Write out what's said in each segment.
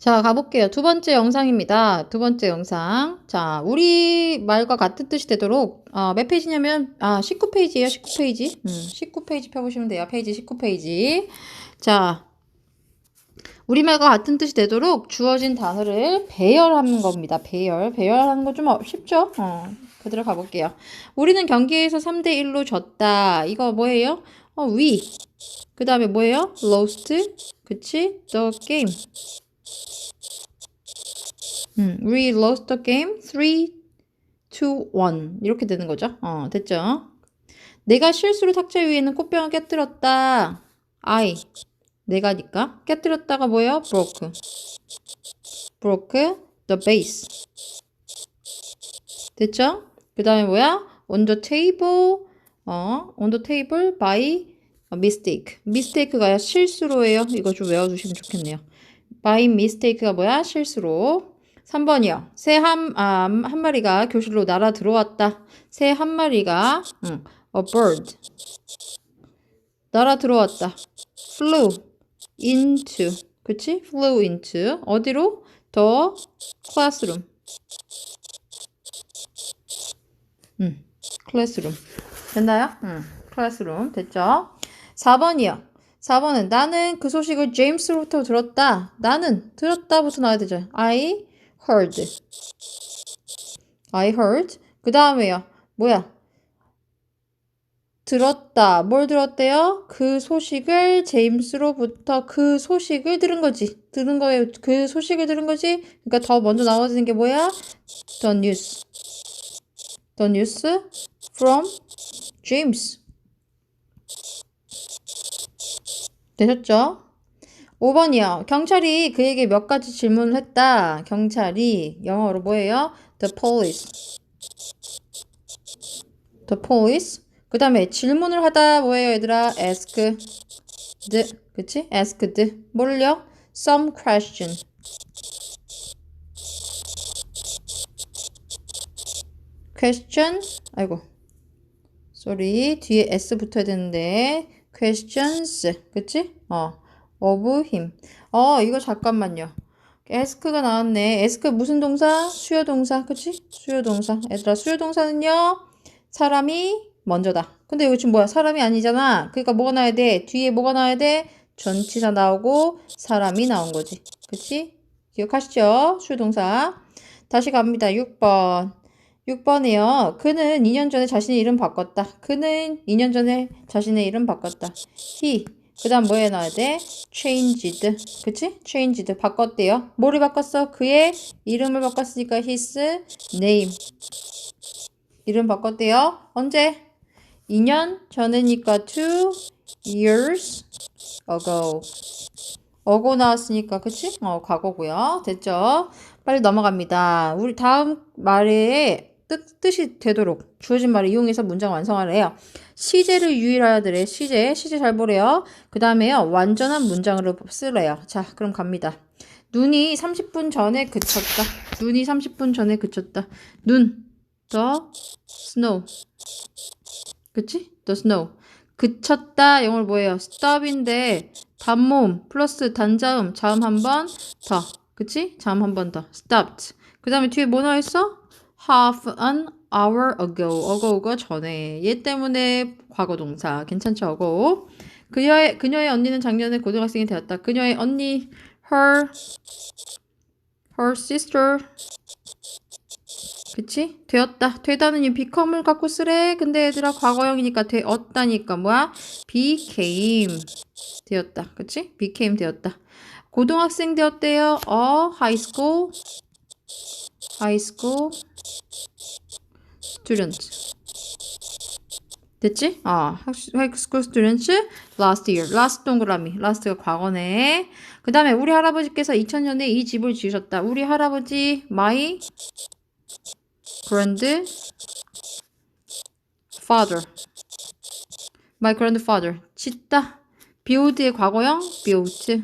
자, 가볼게요. 두 번째 영상입니다. 두 번째 영상. 자, 우리 말과 같은 뜻이 되도록, 어, 몇 페이지냐면, 아, 19페이지예요 19페이지. 음, 19페이지 펴보시면 돼요. 페이지 19페이지. 자, 우리말과 같은 뜻이 되도록 주어진 단어를 배열하는 겁니다. 배열. 배열하는 거 좀 쉽죠? 어, 그대로 가볼게요. 우리는 경기에서 3대1로 졌다. 이거 뭐예요? 어, we. 그 다음에 뭐예요? lost. 그치? the game. 음, we lost the game 3 to 1. 이렇게 되는 거죠. 어, 됐죠? 내가 실수로 탁자 위에 있는 꽃병을 깨뜨렸다. I. 내가니까. 깨뜨렸다가 뭐예요? broke. broke the vase. 됐죠? 그 다음에 뭐야? on the table. 어, on the table by mistake. mistake가 실수로예요. 이거 좀 외워두시면 좋겠네요. By mistake가 뭐야? 실수로. 3번이요. 새 한, 아, 한 마리가 교실로 날아 들어왔다. 새 한 마리가, 응, a bird. 날아 들어왔다. flew into. 그치? flew into. 어디로? the classroom. 응, classroom. 됐나요? 응, classroom. 됐죠? 4번이요. 4번은 나는 그 소식을 제임스로부터 들었다. 나는 들었다부터 나와야 되죠. I heard. I heard. 그 다음에요. 뭐야? 들었다. 뭘 들었대요? 그 소식을 제임스로부터 그 소식을 들은 거지. 들은 거예요. 그 소식을 들은 거지. 그러니까 더 먼저 나와지는 게 뭐야? The news. The news from James. 되셨죠? 5번이요. 경찰이 그에게 몇 가지 질문을 했다. 경찰이 영어로 뭐예요? The police. The police. 그 다음에 질문을 하다 뭐예요, 얘들아? asked. 그치? asked. 뭘요? some question. question. 아이고. sorry. 뒤에 s 붙어야 되는데. Questions. 그치? 어. of him. 어, 이거 잠깐만요. ask가 나왔네. ask 무슨 동사? 수요 동사. 그치? 수요 동사. 얘들아, 수요 동사는요. 사람이 먼저다. 근데 이거 지금 뭐야? 사람이 아니잖아. 그러니까 뭐가 나와야 돼? 뒤에 뭐가 나와야 돼? 전치사 나오고 사람이 나온 거지. 그치? 기억하시죠? 수요 동사. 다시 갑니다. 6번. 6번이요. 그는 2년 전에 자신의 이름 바꿨다. 그는 2년 전에 자신의 이름 바꿨다. he. 그 다음 뭐에 넣어야 돼? changed. 그치? changed. 바꿨대요. 뭐를 바꿨어? 그의 이름을 바꿨으니까 his name. 이름 바꿨대요. 언제? 2년 전이니까 two years ago. 어고 나왔으니까 그치? 어, 과거고요. 됐죠? 빨리 넘어갑니다. 우리 다음 말에 뜻, 뜻이 되도록 주어진 말을 이용해서 문장 완성하래요. 시제를 되래. 시제. 시제 잘 보래요. 그 다음에요. 완전한 문장으로 쓰래요. 자, 그럼 갑니다. 눈이 30분 전에 그쳤다. 눈이 30분 전에 그쳤다. 눈. The snow. 그치? The snow. 그쳤다. 영어로 뭐예요? stop인데 단모음 플러스 단자음 자음 한 번 더. 그치? 자음 한 번 더. stopped. 그 다음에 뒤에 뭐 나와있어? Half an hour ago. ago가 전에. 얘 때문에 과거 동사. 괜찮죠? ago. 그녀의, 그녀의 언니는 작년에 고등학생이 되었다. 그녀의 언니, her, her sister. 그치? 되었다. 되다는 이 become을 갖고 쓰래. 근데 얘들아 과거형이니까 되었다니까 뭐야? became. 되었다. 그치? became 되었다. 고등학생 되었대요. 어, high school. high school student. 됐지? 어, high school students last year. last 동그라미. last가 과거네. 그 다음에 우리 할아버지께서 2000년에 이 집을 지으셨다. 우리 할아버지 my grandfather. my grandfather. 짓다. build의 과거형 built.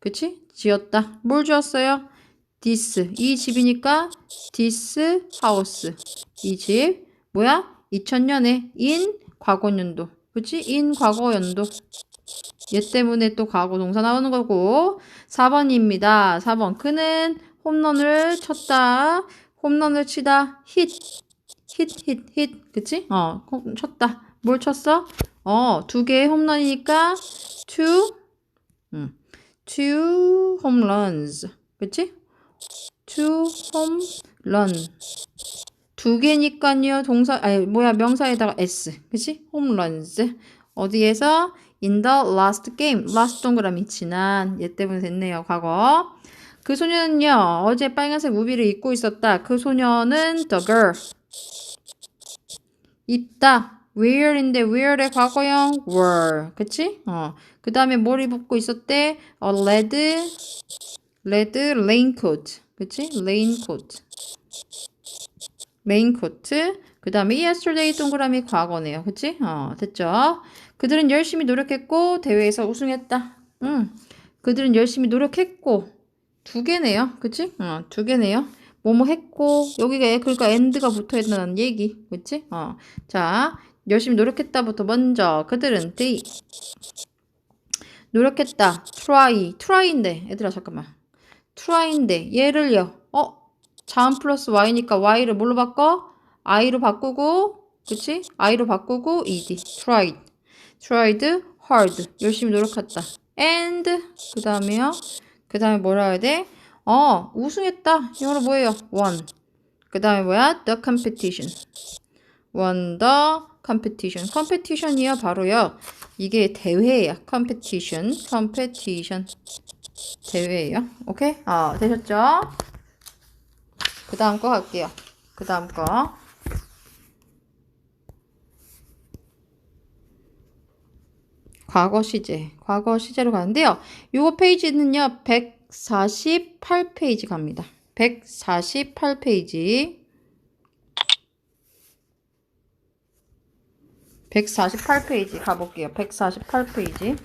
그치? 지었다. 뭘 지었어요? This. 이 집이니까 this house. 이 집. 뭐야? 2000년에 in 과거연도. 그치? in 과거연도. 얘 때문에 또 과거 동사 나오는 거고 4번입니다. 4번 그는 홈런을 쳤다. 홈런을 치다. hit hit 그치? 어 홈- 쳤다. 뭘 쳤어? 어두 개의 홈런이니까 two 음, two runs 그치? Home run 두 개니까요. 동사 아니 뭐야 명사에다가 s. 그치? runs 어디에서? In the last game. last 동그라미. 지난. 얘 때문에 됐네요 과거. 그 소녀는요 어제 빨간색 우비를 입고 있었다. 그 소녀는 the girl. 있다. wear인데 wear의 과거형 were. 그치? 어 그 다음에 뭘 입고 있었대? a red red raincoat 그치? raincoat 레인코트. 그 다음에 yesterday 동그라미 과거네요. 그치? 어 됐죠? 그들은 열심히 노력했고 대회에서 우승했다. 음 그들은 열심히 노력했고 두 개네요. 그치? 어 두 개네요. 뭐뭐 했고 여기가 그러니까 end가 붙어 있다는 얘기. 그치? 어 자 열심히 노력했다부터 먼저 그들은 they 노력했다. try. try인데 얘들아 잠깐만 try인데 얘를요 어 자음 플러스 y니까 y를 뭘로 바꿔? i로 바꾸고 그치? i로 바꾸고 ed tried tried hard 열심히 노력했다 and 그 다음에요 그 다음에 뭐라 해야 돼? 어 우승했다 영어로 뭐예요? won 그 다음에 뭐야? the competition won the competition competition이요 바로요 이게 대회예요 competition competition 대회예요 오케이? 어 되셨죠? 그 다음 거 갈게요. 그 다음 거. 과거 시제. 과거 시제로 가는데요. 요거 페이지는요. 148페이지 갑니다. 148페이지. 148페이지 가볼게요. 148페이지.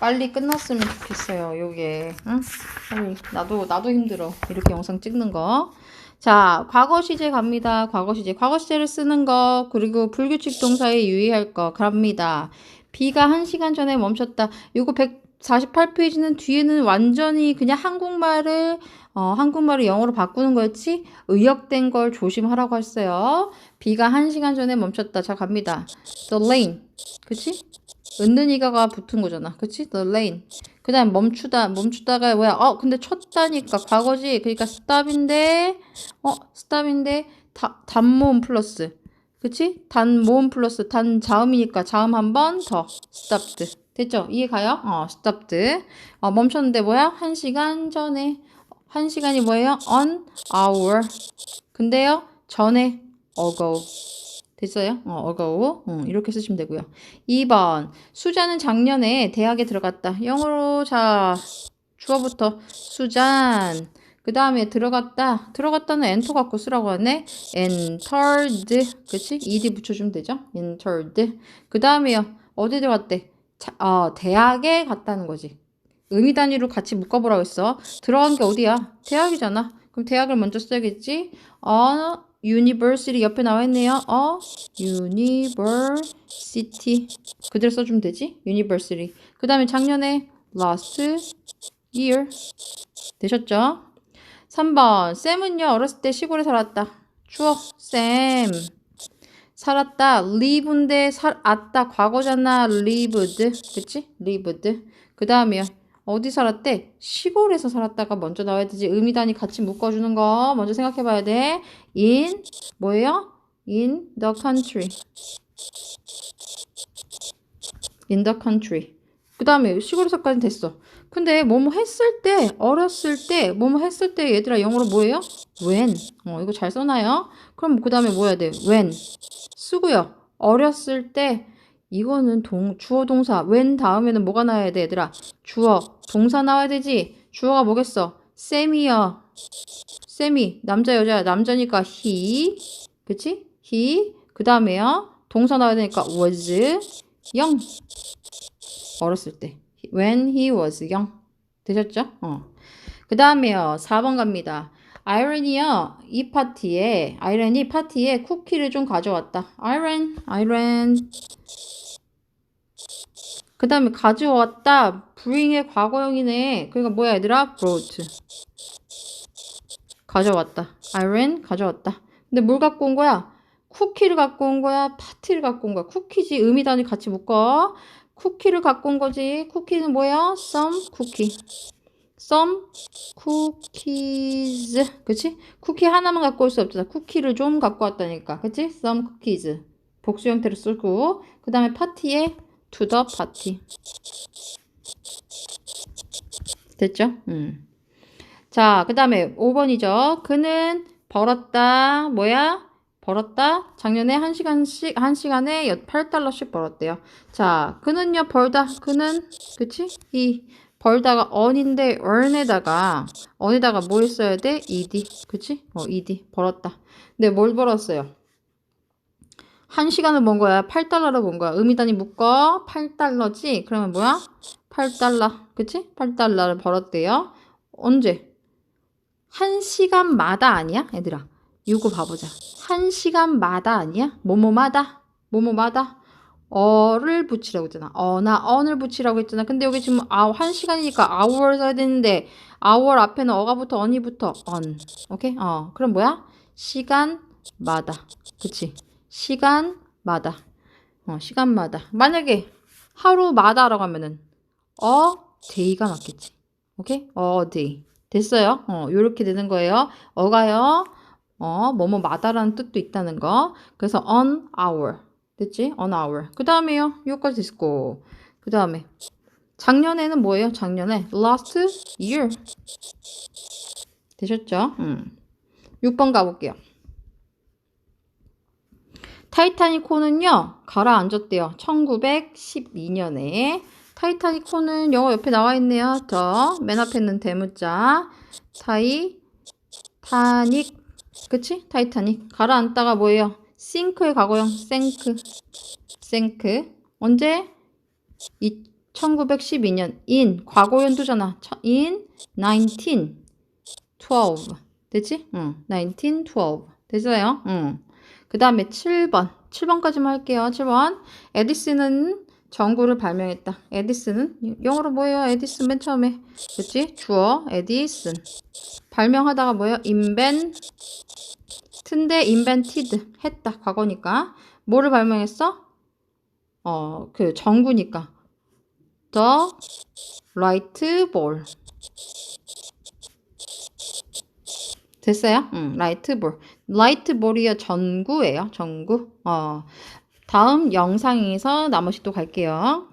빨리 끝났으면 좋겠어요. 요게. 응? 나도 나도 힘들어. 이렇게 영상 찍는 거. 자, 과거 시제 갑니다. 과거 시제. 과거 시제를 쓰는 거 그리고 불규칙 동사에 유의할 거 갑니다. 비가 1시간 전에 멈췄다. 요거 148페이지는 뒤에는 완전히 그냥 한국말을 어, 한국말을 영어로 바꾸는 거였지 의역된 걸 조심하라고 했어요. 비가 1시간 전에 멈췄다. 자, 갑니다. The rain. 그치? 은는이가가 붙은 거잖아. 그치? The lane. 그 다음 멈추다. 멈추다가 뭐야? 어, 근데 쳤다니까. 과거지. 그러니까 stop인데, 어, stop인데, 다, 단모음 플러스. 그치? 단모음 플러스 단 자음이니까 자음 한 번 더. stopped. 됐죠? 이해 가요? 어, stopped. 어, 멈췄는데 뭐야? 한 시간 전에. 한 시간이 뭐예요? on hour. 근데요, 전에 ago. 됐어요? 어, ago. 어, 이렇게 쓰시면 되고요. 2번. 수자는 작년에 대학에 들어갔다. 영어로 자 주어부터 수잔. 그 다음에 들어갔다. 들어갔다는 엔터 갖고 쓰라고 하네. entered. 그치? ed 붙여주면 되죠? entered. 그 다음에요. 어디 들어갔대? 자, 어, 대학에 갔다는 거지. 의미 단위로 같이 묶어보라고 했어. 들어간 게 어디야? 대학이잖아. 그럼 대학을 먼저 써야겠지? 어, university 옆에 나와 있네요. 어, university. 그대로 써주면 되지? university. 그 다음에 작년에 last year. 되셨죠? 3번. 쌤은요, 어렸을 때 시골에 살았다. 주어. 쌤. 살았다. live인데 살았다. 과거잖아. lived. 그치? lived. 그 다음에요. 어디 살았대? 시골에서 살았다가 먼저 나와야 되지. 의미 단위 같이 묶어주는 거 먼저 생각해 봐야 돼. in 뭐예요? in the country. in the country. 그 다음에 시골에서까지 됐어. 근데 뭐뭐 했을 때, 어렸을 때, 뭐뭐 했을 때 얘들아 영어로 뭐예요? when. 어, 이거 잘 써놔요. 그럼 그 다음에 뭐 해야 돼? when. 쓰고요. 어렸을 때 이거는 동, 주어 동사. when 다음에는 뭐가 나와야 돼, 얘들아? 주어. 동사 나와야 되지. 주어가 뭐겠어? 쌤이요. 쌤이. 남자, 여자. 남자니까 he. 그치? he. 그 다음에요. 동사 나와야 되니까 was young. 어렸을 때. when he was young. 되셨죠? 어. 그 다음에요. 4번 갑니다. 아이런이요. 이 파티에 아이런이 파티에 쿠키를 좀 가져왔다. 아이런, 아이런. 그 다음에 가져왔다. bring의 과거형이네. 그러니까 뭐야 얘들아? brought. 가져왔다. 아이런 가져왔다. 근데 뭘 갖고 온 거야? 쿠키를 갖고 온 거야? 파티를 갖고 온 거야? 쿠키지. 의미 단위 같이 묶어. 쿠키를 갖고 온 거지. 쿠키는 뭐야? some 쿠키. some cookies. 그치? 쿠키 하나만 갖고 올 수 없잖아. 쿠키를 좀 갖고 왔다니까. 그치? some cookies. 복수 형태로 쓰고. 그 다음에 파티에 the party. 됐죠? 음. 자, 그 다음에 5번이죠. 그는 벌었다. 뭐야? 벌었다. 작년에 한 시간씩, 한 시간에 8달러씩 벌었대요. 자, 그는요, 벌다. 그는, 그치? 이, 벌다가 on인데, earn에다가, on에다가 뭐 했어야 돼? ed. 그치? 어, ed. 벌었다. 근데 뭘 벌었어요? 한 시간을 번 거야. 8달러를 번 거야. 의미 단위 묶어. 8달러지? 그러면 뭐야? 8달러. 그치? 8달러를 벌었대요. 언제? 한 시간마다 아니야? 얘들아. 이거 봐보자. 한 시간마다 아니야? 뭐뭐마다? 뭐뭐마다? 어를 붙이라고 했잖아. 어나 언을 붙이라고 했잖아. 근데 여기 지금 아, 한 시간이니까 hour 써야 되는데 hour 앞에는 어가 붙어 on이 붙어 on. 오케이? 어. 그럼 뭐야? 시간마다. 그치? 시간마다. 어, 시간마다. 만약에 하루마다라고 하면은 a day가 맞겠지. 오케이? a day. 됐어요? 어, 요렇게 되는 거예요. 어가요. 어, 뭐뭐마다라는 뜻도 있다는 거. 그래서 on hour. 됐지? on hour. 그 다음에요. 요까지 됐고. 그 다음에 작년에는 뭐예요? 작년에 last year. 되셨죠? 음. 6번 가볼게요. 타이타닉 호는요, 가라앉았대요. 1912년에. 타이타닉 호는 영어 옆에 나와 있네요. 저, 맨 앞에 있는 대문자. 타이, 타닉. 그치? 타이타닉. 가라앉다가 뭐예요? 싱크의 과거형, 생크. 생크. 언제? 이 1912년. in. 과거 연도잖아. in 1912. 됐지? 응. 1912. 됐어요? 응. 그 다음에 7번. 7번까지만 할게요. 7번. 에디슨은 전구를 발명했다. 에디슨은 영어로 뭐예요? 에디슨 맨 처음에. 그치? 주어. 에디슨. 발명하다가 뭐예요? 인벤. 튼데 인벤티드. 했다. 과거니까. 뭐를 발명했어? 어, 그 전구니까. The light ball. 됐어요? 응, 볼. 라이트 볼이요, 전구예요, 전구. 어, 다음 영상에서 나머지 또 갈게요.